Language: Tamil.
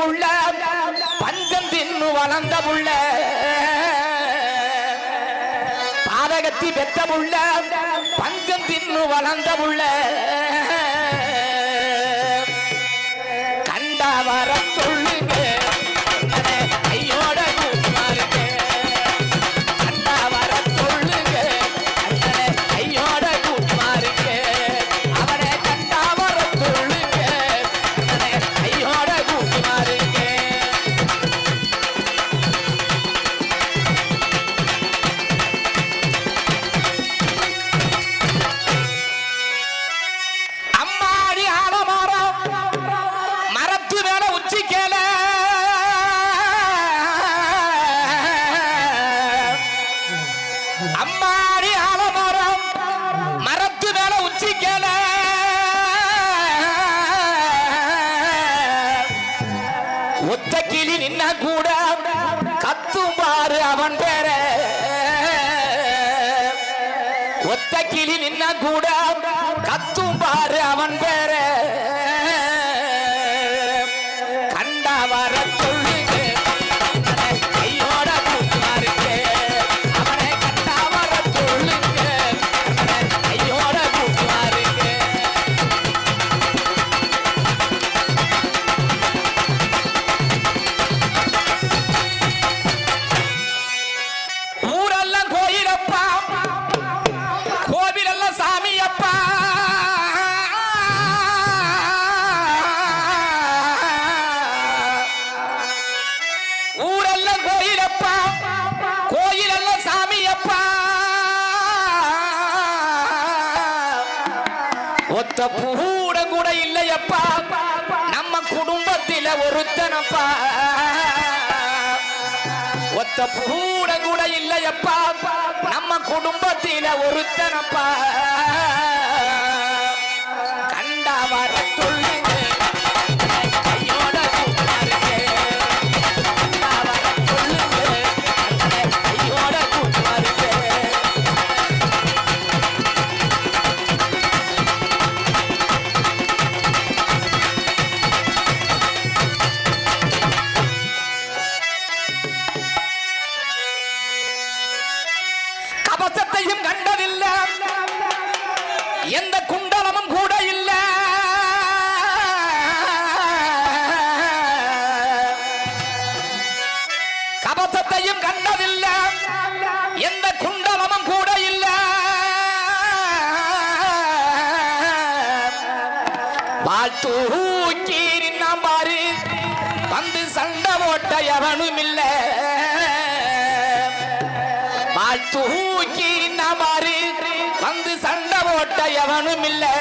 புள்ள பஞ்சம் தின்னு வளர்ந்தமுள்ள. பாதகத்தி பெத்தமுள்ள பஞ்சம் தின்னு வளர்ந்தமுள்ள. ஒத்த கிளி நின்ன கூட கத்தும் பாரு அவன் பேர. ஒத்த கிளி நின்ன கூட கத்தும் பாரு அவன் பேர. ஒத்த பூட கூட இல்லையப்பா. நம்ம குடும்பத்தில ஒருத்தனப்பா. ஒத்த கூட கூட இல்லையப்பா. நம்ம குடும்பத்தில ஒருத்தனப்பா. கவசத்தையும் கண்டதில்லை. எந்த குண்டலமும் கூட இல்லை. கவசத்தையும் கண்டதில்லை. எந்த குண்டலமும் கூட இல்லை. வாழ்த்தூக்கீரி பாரு. வந்து சண்டை ஓட்ட எவனும் இல்லை. வாழ்த்தூக்கி வந்து சண்டை போட்ட எவனும் இல்லை.